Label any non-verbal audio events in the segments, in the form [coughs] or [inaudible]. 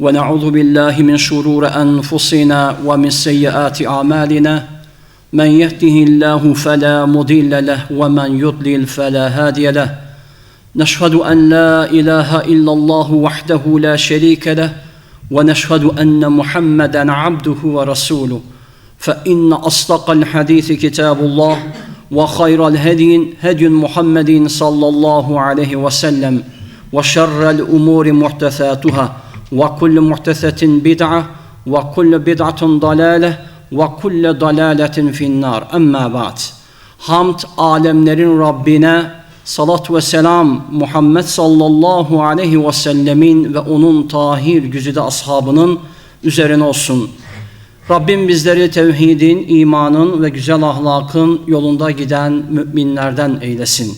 ونعوذ بالله من شرور أنفسنا ومن سيئات أعمالنا. من يهده الله فلا مضل له ومن يضلل فلا هادي له. نشهد أن لا إله إلا الله وحده لا شريك له ونشهد أن محمدا عبده ورسوله. فإن أصدق الحديث كتاب الله وخير الهدي هدي محمد صلى الله عليه وسلم وشر الأمور محدثاتها. وكل محدثة بدعة وكل بدعة ضلالة وكل ضلالة في النار أما بعد Hamd alemlerin Rabbine salat ve selam Muhammed sallallahu aleyhi ve sellemin ve onun tahir güzide ashabının üzerine olsun. Rabbim bizleri tevhidin, imanın ve güzel ahlakın yolunda giden müminlerden eylesin.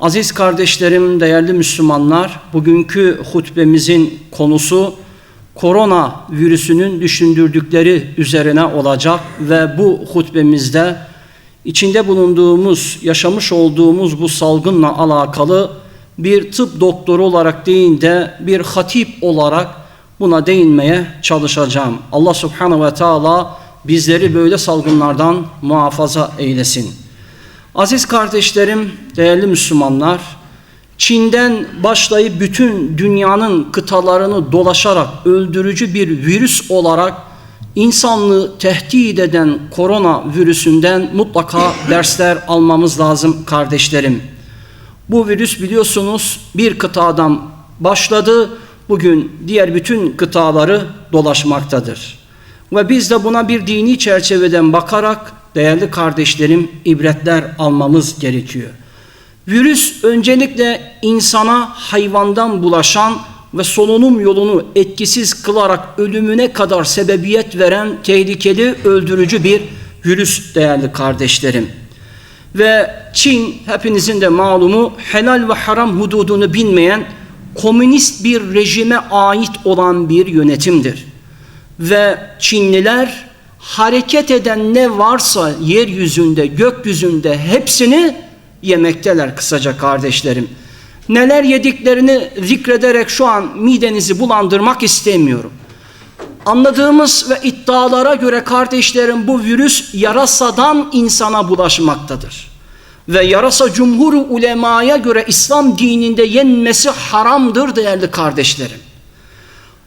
Aziz kardeşlerim, değerli Müslümanlar, bugünkü hutbemizin konusu korona virüsünün düşündürdükleri üzerine olacak ve bu hutbemizde içinde bulunduğumuz, yaşamış olduğumuz bu salgınla alakalı bir tıp doktoru olarak değil de bir hatip olarak buna değinmeye çalışacağım. Allah subhanahu ve teala bizleri böyle salgınlardan muhafaza eylesin. Aziz kardeşlerim, değerli Müslümanlar, Çin'den başlayıp bütün dünyanın kıtalarını dolaşarak öldürücü bir virüs olarak insanlığı tehdit eden korona virüsünden mutlaka [coughs] dersler almamız lazım kardeşlerim. Bu virüs biliyorsunuz bir kıtadan başladı, bugün diğer bütün kıtaları dolaşmaktadır. Ve biz de buna bir dini çerçeveden bakarak değerli kardeşlerim ibretler almamız gerekiyor. Virüs öncelikle insana hayvandan bulaşan ve solunum yolunu etkisiz kılarak ölümüne kadar sebebiyet veren tehlikeli öldürücü bir virüs değerli kardeşlerim. Ve Çin hepinizin de malumu helal ve haram hududunu bilmeyen komünist bir rejime ait olan bir yönetimdir. Ve Çinliler hareket eden ne varsa yeryüzünde, gökyüzünde hepsini yemekteler kısaca kardeşlerim. Neler yediklerini zikrederek şu an midenizi bulandırmak istemiyorum. Anladığımız ve iddialara göre kardeşlerim bu virüs yarasadan insana bulaşmaktadır. Ve yarasa cumhur ulemaya göre İslam dininde yenmesi haramdır değerli kardeşlerim.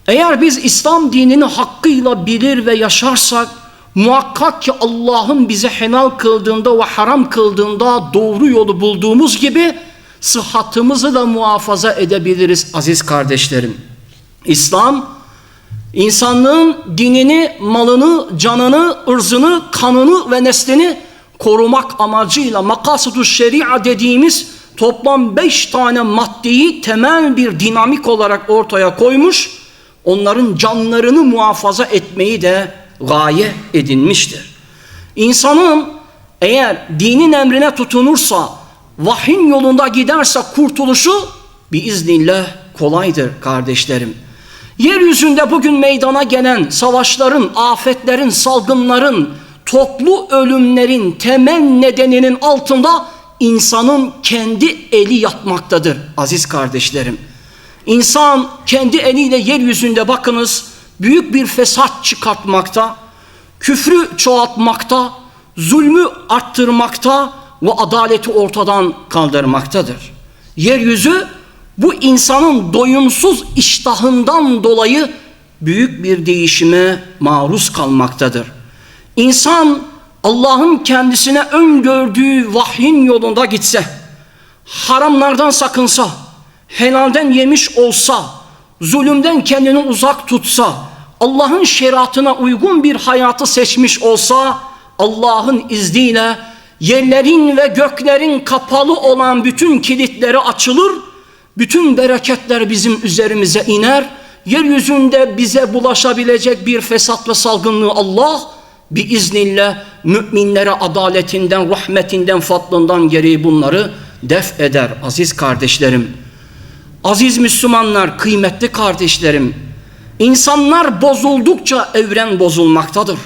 Eğer biz İslam dinini hakkıyla bilir ve yaşarsak muhakkak ki Allah'ın bize helal kıldığında ve haram kıldığında doğru yolu bulduğumuz gibi sıhhatımızı da muhafaza edebiliriz aziz kardeşlerim. İslam insanlığın dinini, malını, canını, ırzını, kanını ve neslini korumak amacıyla makasıdü şeria dediğimiz toplam beş tane maddeyi temel bir dinamik olarak ortaya koymuş, onların canlarını muhafaza etmeyi de gaye edinmiştir. İnsanın eğer dinin emrine tutunursa, vahyin yolunda giderse kurtuluşu biiznillah kolaydır kardeşlerim. Yeryüzünde bugün meydana gelen savaşların, afetlerin, salgınların, toplu ölümlerin temel nedeninin altında insanın kendi eli yatmaktadır aziz kardeşlerim. İnsan kendi eliyle yeryüzünde bakınız büyük bir fesat çıkartmakta, küfrü çoğaltmakta, zulmü arttırmakta ve adaleti ortadan kaldırmaktadır. Yeryüzü bu insanın doyumsuz iştahından dolayı büyük bir değişime maruz kalmaktadır. İnsan Allah'ın kendisine öngördüğü vahyin yolunda gitse, haramlardan sakınsa, helalden yemiş olsa, zulümden kendini uzak tutsa, Allah'ın şeriatına uygun bir hayatı seçmiş olsa, Allah'ın izniyle yerlerin ve göklerin kapalı olan bütün kilitleri açılır, bütün bereketler bizim üzerimize iner, yeryüzünde bize bulaşabilecek bir fesat ve salgınlığı Allah biiznillah müminlere adaletinden, rahmetinden, fadlından gereği bunları def eder aziz kardeşlerim. Aziz Müslümanlar, kıymetli kardeşlerim. İnsanlar bozuldukça evren bozulmaktadır.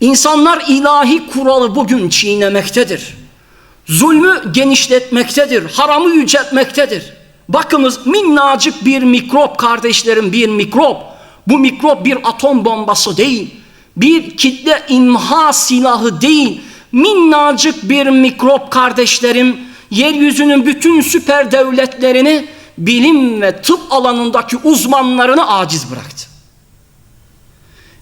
İnsanlar ilahi kuralı bugün çiğnemektedir. Zulmü genişletmektedir, haramı yüceltmektedir. Bakınız minnacık bir mikrop kardeşlerim bir mikrop. Bu mikrop bir atom bombası değil. Bir kitle imha silahı değil. Minnacık bir mikrop kardeşlerim yeryüzünün bütün süper devletlerini bilim ve tıp alanındaki uzmanlarını aciz bıraktı.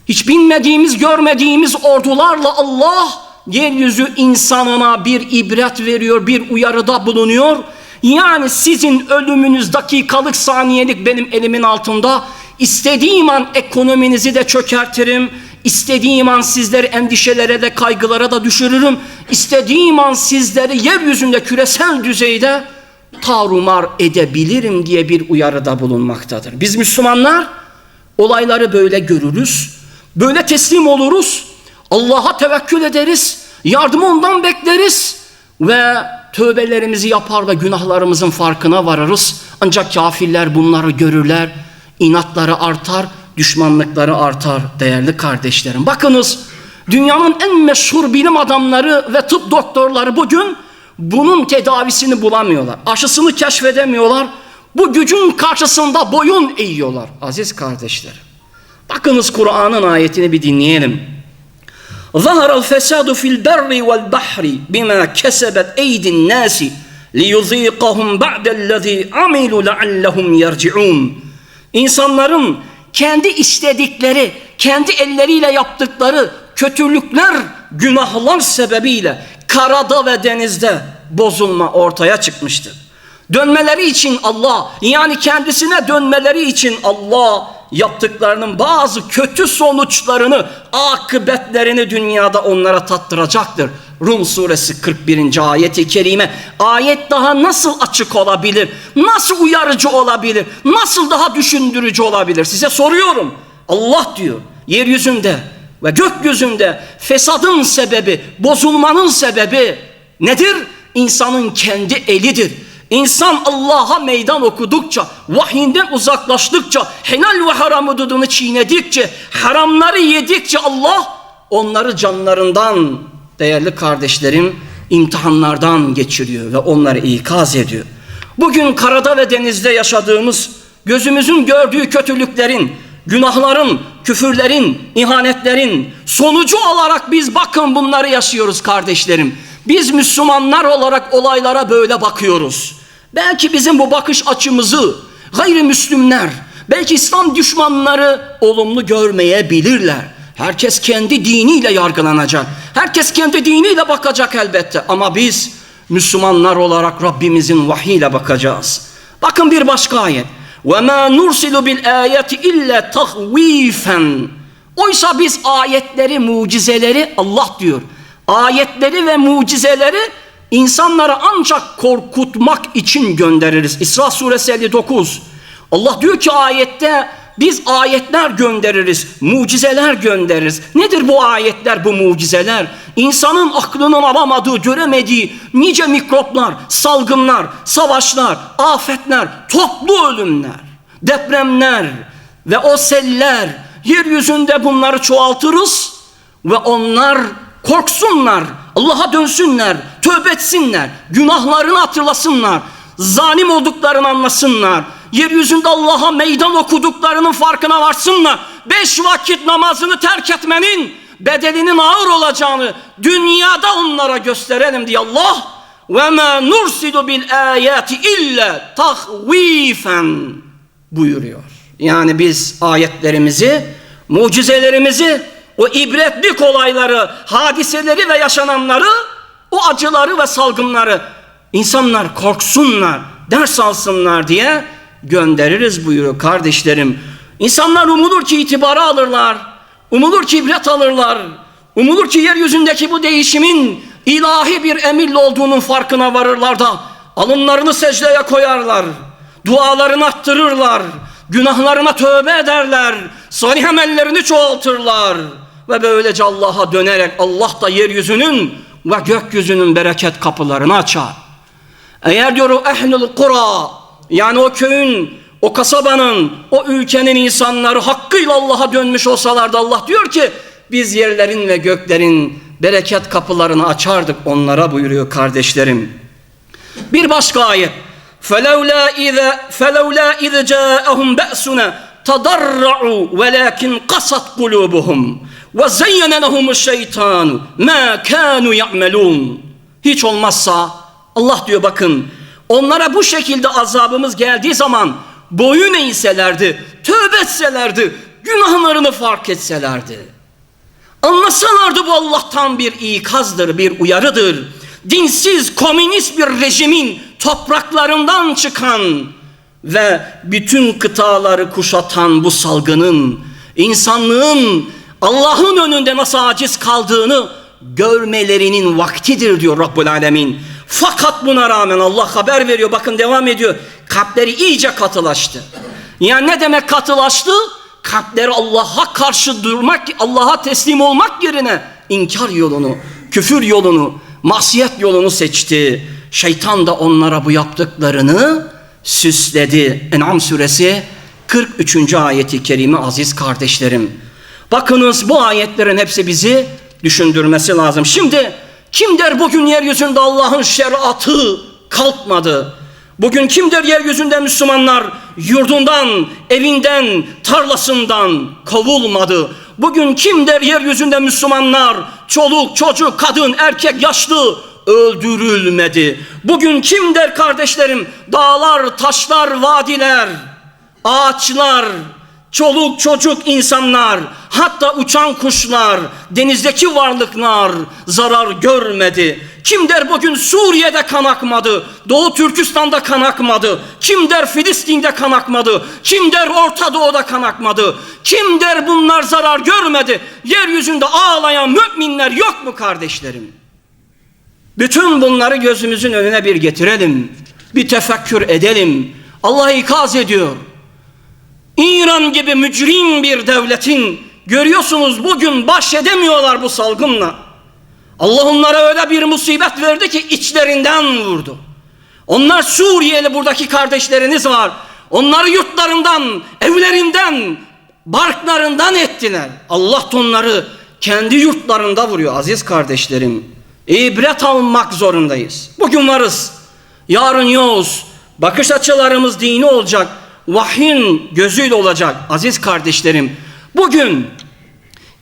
Hiç bilmediğimiz, görmediğimiz ordularla Allah yeryüzü insanına bir ibret veriyor, bir uyarıda bulunuyor. Yani sizin ölümünüz dakikalık saniyelik benim elimin altında. İstediğim an ekonominizi de çökertirim. İstediğim an sizleri endişelere de kaygılara da düşürürüm. İstediğim an sizleri yeryüzünde küresel düzeyde tarumar edebilirim diye bir uyarıda bulunmaktadır. Biz Müslümanlar olayları böyle görürüz. Böyle teslim oluruz. Allah'a tevekkül ederiz. Yardımı ondan bekleriz. Ve tövbelerimizi yapar ve günahlarımızın farkına varırız. Ancak kafirler bunları görürler. İnatları artar, düşmanlıkları artar değerli kardeşlerim. Bakınız dünyanın en meşhur bilim adamları ve tıp doktorları bugün bunun tedavisini bulamıyorlar. Aşısını keşfedemiyorlar. Bu gücün karşısında boyun eğiyorlar aziz kardeşler. Bakınız Kur'an'ın ayetini bir dinleyelim. Zahara fesadu fil berri vel bahri bima kesebet eydin nasi liyuziqahum ba'dellezî amilu leallehum yerci'ûn. İnsanların kendi istedikleri, kendi elleriyle yaptıkları kötülükler günahlar sebebiyle karada ve denizde bozulma ortaya çıkmıştır. Dönmeleri için Allah, yani kendisine dönmeleri için Allah yaptıklarının bazı kötü sonuçlarını, akıbetlerini dünyada onlara tattıracaktır. Rum suresi 41. ayeti kerime. Ayet daha nasıl açık olabilir? Nasıl uyarıcı olabilir? Nasıl daha düşündürücü olabilir? Size soruyorum. Allah diyor yeryüzünde ve gökyüzünde fesadın sebebi, bozulmanın sebebi nedir? İnsanın kendi elidir. İnsan Allah'a meydan okudukça, vahyinden uzaklaştıkça, helal ve haram hududunu çiğnedikçe, haramları yedikçe Allah onları canlarından değerli kardeşlerim imtihanlardan geçiriyor ve onları ikaz ediyor. Bugün karada ve denizde yaşadığımız gözümüzün gördüğü kötülüklerin, günahların, küfürlerin, ihanetlerin sonucu olarak biz bakın bunları yaşıyoruz kardeşlerim. Biz Müslümanlar olarak olaylara böyle bakıyoruz. Belki bizim bu bakış açımızı gayrimüslimler, belki İslam düşmanları olumlu görmeyebilirler. Herkes kendi diniyle yargılanacak. Herkes kendi diniyle bakacak elbette. Ama biz Müslümanlar olarak Rabbimizin vahiyle bakacağız. Bakın bir başka ayet. Ve ma nursilu bil ayati illa tahvifen. Oysa biz ayetleri, mucizeleri Allah diyor. Ayetleri ve mucizeleri insanları ancak korkutmak için göndeririz. İsra suresi 59. Allah diyor ki ayette biz ayetler göndeririz, mucizeler göndeririz. Nedir bu ayetler, bu mucizeler? İnsanın aklının alamadığı, göremediği nice mikroplar, salgınlar, savaşlar, afetler, toplu ölümler, depremler ve o seller, yeryüzünde bunları çoğaltırız ve onlar korksunlar, Allah'a dönsünler, tövbe etsinler, günahlarını hatırlasınlar, zalim olduklarını anlasınlar, yeryüzünde Allah'a meydan okuduklarının farkına varsınlar. Beş vakit namazını terk etmenin bedelinin ağır olacağını dünyada onlara gösterelim diye Allah ve ma nursidu bil ayati illa tahvifen buyuruyor. Yani biz ayetlerimizi, mucizelerimizi, o ibretlik olayları, hadiseleri ve yaşananları, o acıları ve salgınları insanlar korksunlar, ders alsınlar diye göndeririz buyuruyor kardeşlerim. İnsanlar umulur ki itibara alırlar. Umulur ki ibret alırlar. Umulur ki yeryüzündeki bu değişimin ilahi bir emirle olduğunun farkına varırlar da alınlarını secdeye koyarlar. Dualarını attırırlar. Günahlarına tövbe ederler. Salih amellerini çoğaltırlar. Ve böylece Allah'a dönerek Allah da yeryüzünün ve gökyüzünün bereket kapılarını açar. Eğer diyor ehlül kura yani o köyün, o kasabanın, o ülkenin insanları hakkıyla Allah'a dönmüş olsalardı Allah diyor ki biz yerlerin ve göklerin bereket kapılarını açardık onlara buyuruyor kardeşlerim. Bir başka ayet. فَلَوْلَا اِذَا فَلَوْلَا اِذْ جَاءَهُمْ بَأْسُنَا تَضَرَّعُوا وَلَكِنْ قَسَتْ قُلُوبُهُمْ وَزَيَّنَ لَهُمُ الشَّيْطَانُ مَا كَانُوا يَعْمَلُونَ Hiç olmazsa Allah diyor bakın onlara bu şekilde azabımız geldiği zaman boyun eğselerdi, tövbe etselerdi, günahlarını fark etselerdi. Anlasalardı bu Allah'tan bir ikazdır, bir uyarıdır. Dinsiz, komünist bir rejimin topraklarından çıkan ve bütün kıtaları kuşatan bu salgının insanlığın Allah'ın önünde nasıl aciz kaldığını görmelerinin vaktidir diyor Rabbul Alemin. Fakat buna rağmen Allah haber veriyor. Bakın devam ediyor. Kalpleri iyice katılaştı. Yani ne demek katılaştı? Kalpleri Allah'a karşı durmak, Allah'a teslim olmak yerine inkar yolunu, küfür yolunu, masiyet yolunu seçti. Şeytan da onlara bu yaptıklarını süsledi. En'am suresi 43. ayeti kerime aziz kardeşlerim. Bakınız bu ayetlerin hepsi bizi düşündürmesi lazım. Şimdi kim der bugün yeryüzünde Allah'ın şeriatı kalkmadı? Bugün kim der yeryüzünde Müslümanlar yurdundan, evinden, tarlasından kovulmadı? Bugün kim der yeryüzünde Müslümanlar çoluk, çocuk, kadın, erkek, yaşlı öldürülmedi? Bugün kim der kardeşlerim dağlar, taşlar, vadiler, ağaçlar, çoluk çocuk insanlar, hatta uçan kuşlar, denizdeki varlıklar zarar görmedi. Kim der bugün Suriye'de kan akmadı, Doğu Türkistan'da kan akmadı, kim der Filistin'de kan akmadı, kim der Orta Doğu'da kan akmadı, kim der bunlar zarar görmedi, yeryüzünde ağlayan müminler yok mu kardeşlerim? Bütün bunları gözümüzün önüne bir getirelim, bir tefekkür edelim. Allah ikaz ediyor. İran gibi mücrim bir devletin görüyorsunuz bugün baş edemiyorlar bu salgınla. Allah onlara öyle bir musibet verdi ki içlerinden vurdu. Onlar Suriyeli buradaki kardeşleriniz var. Onları yurtlarından, evlerinden, barklarından ettiler. Allah onları kendi yurtlarında vuruyor aziz kardeşlerim. İbret almak zorundayız. Bugün varız, yarın yokuz. Bakış açılarımız dini olacak vahyin gözüyle olacak aziz kardeşlerim. Bugün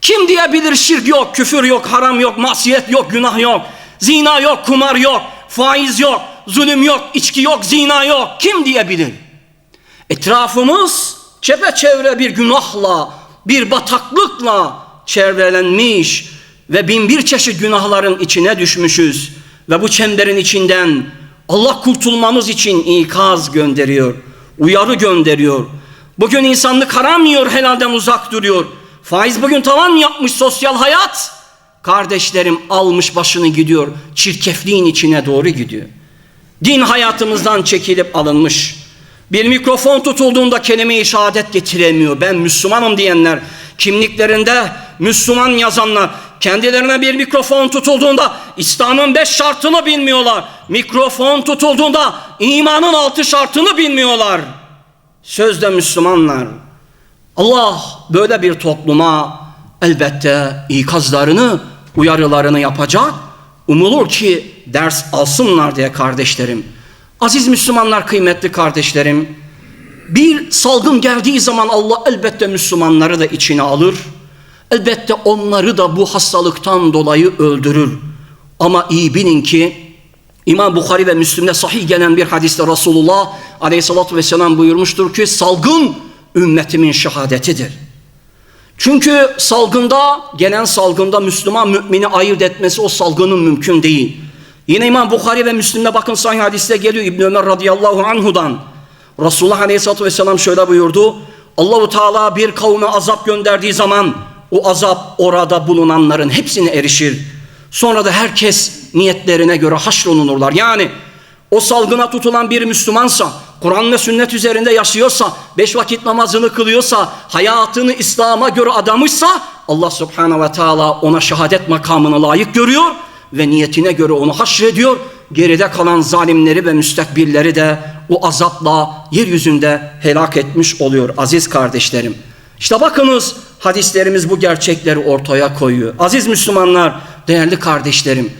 kim diyebilir şirk yok, küfür yok, haram yok, masiyet yok, günah yok, zina yok, kumar yok, faiz yok, zulüm yok, içki yok, zina yok. Kim diyebilir? Etrafımız çepeçevre bir günahla, bir bataklıkla çevrelenmiş ve bin bir çeşit günahların içine düşmüşüz. Ve bu çemberin içinden Allah kurtulmamız için ikaz gönderiyor uyarı gönderiyor. Bugün insanlık haram yiyor, helalden uzak duruyor. Faiz bugün tavan yapmış sosyal hayat. Kardeşlerim almış başını gidiyor. Çirkefliğin içine doğru gidiyor. Din hayatımızdan çekilip alınmış. Bir mikrofon tutulduğunda kelime-i şehadet getiremiyor. Ben Müslümanım diyenler, kimliklerinde Müslüman yazanlar, kendilerine bir mikrofon tutulduğunda İslam'ın beş şartını bilmiyorlar. Mikrofon tutulduğunda imanın altı şartını bilmiyorlar. Sözde Müslümanlar. Allah böyle bir topluma elbette ikazlarını, uyarılarını yapacak. Umulur ki ders alsınlar diye kardeşlerim. Aziz Müslümanlar, kıymetli kardeşlerim. Bir salgın geldiği zaman Allah elbette Müslümanları da içine alır. Elbette onları da bu hastalıktan dolayı öldürür. Ama iyi bilin ki İmam Bukhari ve Müslim'de sahih gelen bir hadiste Resulullah aleyhissalatü vesselam buyurmuştur ki salgın ümmetimin şehadetidir. Çünkü salgında gelen salgında Müslüman mümini ayırt etmesi o salgının mümkün değil. Yine İmam Bukhari ve Müslim'de bakın sahih hadiste geliyor İbn Ömer radıyallahu anhudan. Resulullah aleyhissalatü vesselam şöyle buyurdu. Allahu Teala bir kavme azap gönderdiği zaman o azap orada bulunanların hepsine erişir. Sonra da herkes niyetlerine göre haşrolunurlar. Yani o salgına tutulan bir Müslümansa, Kur'an ve sünnet üzerinde yaşıyorsa, beş vakit namazını kılıyorsa, hayatını İslam'a göre adamışsa Allah subhanahu ve teala ona şehadet makamını layık görüyor ve niyetine göre onu haşrediyor. Geride kalan zalimleri ve müstekbirleri de o azapla yeryüzünde helak etmiş oluyor aziz kardeşlerim. İşte bakınız hadislerimiz bu gerçekleri ortaya koyuyor. Aziz Müslümanlar, değerli kardeşlerim.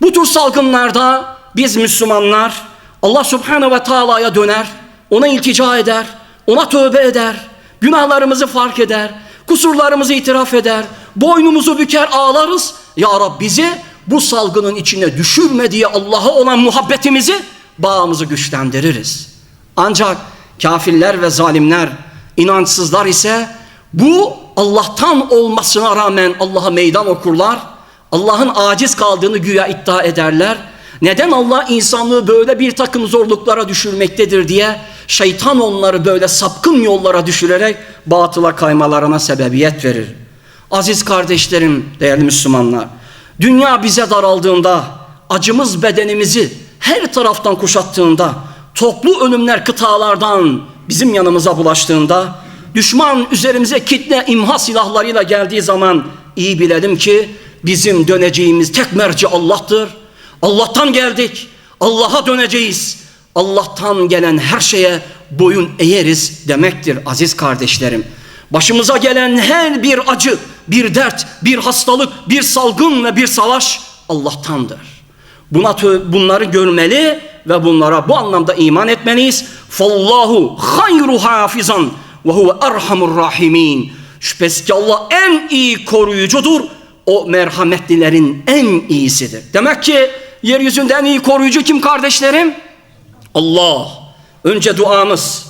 Bu tür salgınlarda biz Müslümanlar Allah Subhanahu ve Taala'ya döner, ona iltica eder, ona tövbe eder, günahlarımızı fark eder, kusurlarımızı itiraf eder, boynumuzu büker ağlarız. Ya Rab bizi bu salgının içine düşürme diye Allah'a olan muhabbetimizi, bağımızı güçlendiririz. Ancak kafirler ve zalimler, inançsızlar ise bu Allah'tan olmasına rağmen Allah'a meydan okurlar. Allah'ın aciz kaldığını güya iddia ederler. Neden Allah insanlığı böyle bir takım zorluklara düşürmektedir diye şeytan onları böyle sapkın yollara düşürerek batıla kaymalarına sebebiyet verir. Aziz kardeşlerim, değerli Müslümanlar, dünya bize daraldığında, acımız bedenimizi her taraftan kuşattığında, toplu ölümler kıtalardan bizim yanımıza bulaştığında, düşman üzerimize kitle imha silahlarıyla geldiği zaman iyi bilelim ki bizim döneceğimiz tek merci Allah'tır. Allah'tan geldik. Allah'a döneceğiz. Allah'tan gelen her şeye boyun eğeriz demektir aziz kardeşlerim. Başımıza gelen her bir acı, bir dert, bir hastalık, bir salgın ve bir savaş Allah'tandır. Buna bunları görmeli ve bunlara bu anlamda iman etmeliyiz. Fallahu hayru hafizan ve huve erhamur rahimin. Şüphesiz ki Allah en iyi koruyucudur. O merhametlilerin en iyisidir. Demek ki yeryüzünde en iyi koruyucu kim kardeşlerim? Allah. Önce duamız,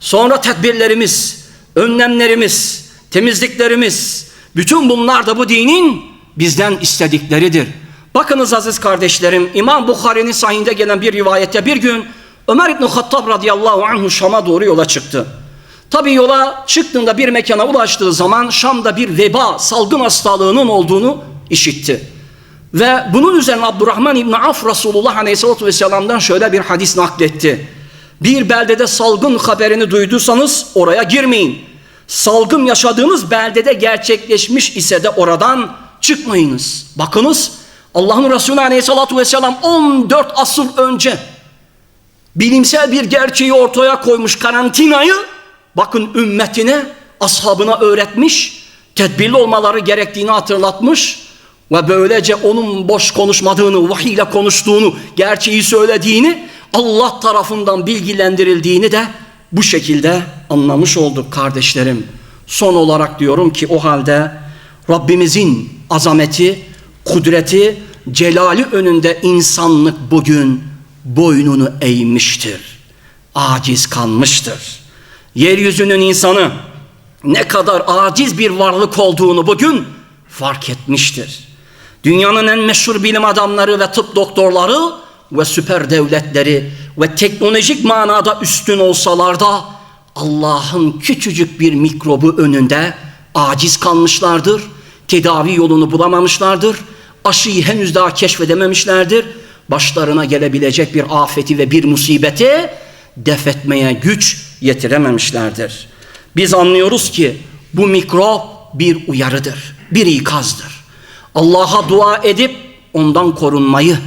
sonra tedbirlerimiz, önlemlerimiz, temizliklerimiz, bütün bunlar da bu dinin bizden istedikleridir. Bakınız aziz kardeşlerim, İmam Bukhari'nin sahinde gelen bir rivayette bir gün Ömer İbni Hattab radıyallahu anhu Şam'a doğru yola çıktı. Tabi yola çıktığında bir mekana ulaştığı zaman Şam'da bir veba, salgın hastalığının olduğunu işitti. Ve bunun üzerine Abdurrahman İbni Af Resulullah Aleyhisselatü Vesselam'dan şöyle bir hadis nakletti. Bir beldede salgın haberini duyduysanız oraya girmeyin. Salgın yaşadığınız beldede gerçekleşmiş ise de oradan çıkmayınız. Bakınız Allah'ın Resulü Aleyhisselatü Vesselam 14 asır önce bilimsel bir gerçeği ortaya koymuş karantinayı bakın ümmetine, ashabına öğretmiş, tedbirli olmaları gerektiğini hatırlatmış ve böylece onun boş konuşmadığını, vahiy ile konuştuğunu, gerçeği söylediğini, Allah tarafından bilgilendirildiğini de bu şekilde anlamış olduk kardeşlerim. Son olarak diyorum ki o halde Rabbimizin azameti, kudreti, celali önünde insanlık bugün boynunu eğmiştir. Aciz kalmıştır. Yeryüzünün insanı ne kadar aciz bir varlık olduğunu bugün fark etmiştir. Dünyanın en meşhur bilim adamları ve tıp doktorları ve süper devletleri ve teknolojik manada üstün olsalar da Allah'ın küçücük bir mikrobu önünde aciz kalmışlardır. Tedavi yolunu bulamamışlardır. Aşıyı henüz daha keşfedememişlerdir. Başlarına gelebilecek bir afeti ve bir musibeti def etmeye güç yetirememişlerdir. Biz anlıyoruz ki bu mikrop bir uyarıdır, bir ikazdır. Allah'a dua edip ondan korunmayı,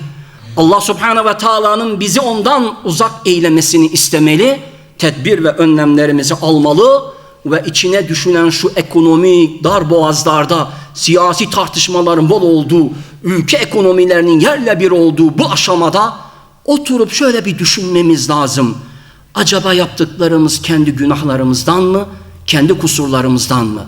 Allah Subhanahu ve Taala'nın bizi ondan uzak eylemesini istemeli, tedbir ve önlemlerimizi almalı ve içine düşünen şu ekonomi dar boğazlarda siyasi tartışmaların bol olduğu, ülke ekonomilerinin yerle bir olduğu bu aşamada oturup şöyle bir düşünmemiz lazım. Acaba yaptıklarımız kendi günahlarımızdan mı, kendi kusurlarımızdan mı?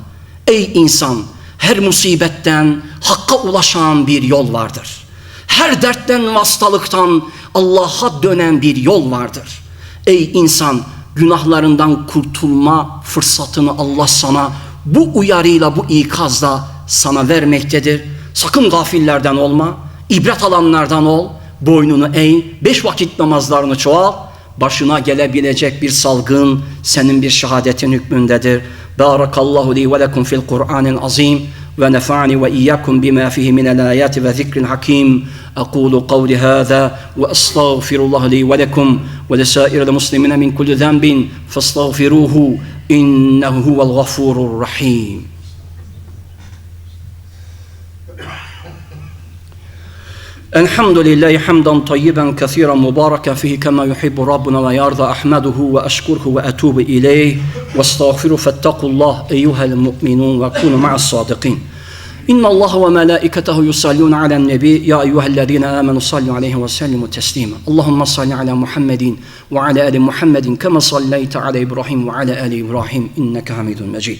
Ey insan, her musibetten hakka ulaşan bir yol vardır. Her dertten ve hastalıktan Allah'a dönen bir yol vardır. Ey insan, günahlarından kurtulma fırsatını Allah sana bu uyarıyla, bu ikazla sana vermektedir. Sakın gafillerden olma, ibret alanlardan ol, boynunu eğ, beş vakit namazlarını çoğal, başına gelebilecek bir salgın senin bir şehadetin hükmündedir. Barakallahu li ve lekum fil Kur'anil azim ve nefa'ni ve iyyakum bima fihi min al-ayati ve zikril hakim. أقول قولي هذا وأستغفر الله لي ولكم ولسائر المسلمين من كل ذنب فاستغفروه إنه هو الغفور الرحيم الحمد لله حمدا طيبا كثيرا مباركا فيه كما يحب ربنا ويرضى أحمده وأشكره وأتوب إليه واستغفره فاتقوا الله أيها المؤمنون وكونوا مع الصادقين. إن الله وملائكته يصلون على النبي. يا أيها الذين آمنوا صلوا عليه وسلموا تسليما. اللهم صل على محمد وعلى آل محمد كما صليت على إبراهيم وعلى آل إبراهيم إنك حميد مجيد.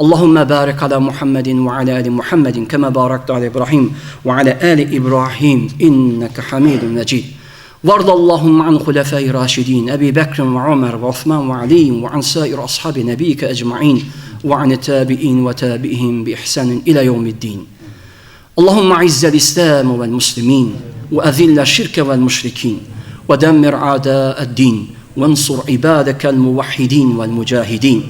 اللهم بارك على محمد وعلى آل محمد كما باركت على إبراهيم وعلى آل إبراهيم إنك حميد مجيد. وارض اللهم عن خلفاء راشدين أبي بكر وعمر وعثمان وعلي وعن سائر أصحاب نبيك أجمعين وعن التابعين وتابعهم بإحسان إلى يوم الدين. اللهم أعز الإسلام والمسلمين وأذل الشرك والمشركين ودمر أعداء الدين وانصر عبادك الموحدين والمجاهدين.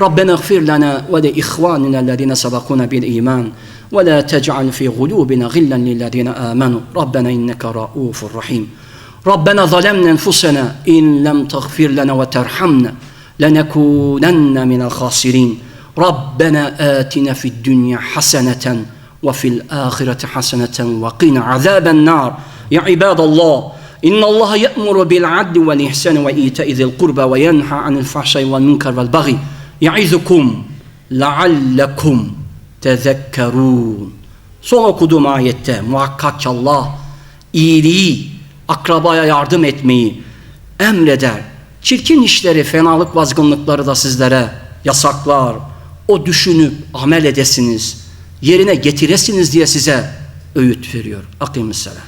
ربنا اغفر لنا ولإخواننا الذين سبقونا بالإيمان ولا تجعل في قلوبنا غلا للذين آمنوا. ربنا إنك رؤوف رحيم. ربنا ظلمنا أنفسنا إن لم تغفر لنا وترحمنا لنكونن من الخاسرين. ربنا آتنا في الدنيا حسنة وفي الآخرة حسنة وقنا عذاب النار. يا عباد الله إن الله يأمر بالعدل والإحسان وإيتاء ذي القربى وينهى عن الفحشاء والمنكر والبغي. يعظكم لعلكم tezekkerun. Son okuduğum ayette muhakkak ki Allah iyiliği, akrabaya yardım etmeyi emreder. Çirkin işleri, fenalık vazgınlıkları da sizlere yasaklar. O düşünüp amel edesiniz, yerine getiresiniz diye size öğüt veriyor. Akimisselam.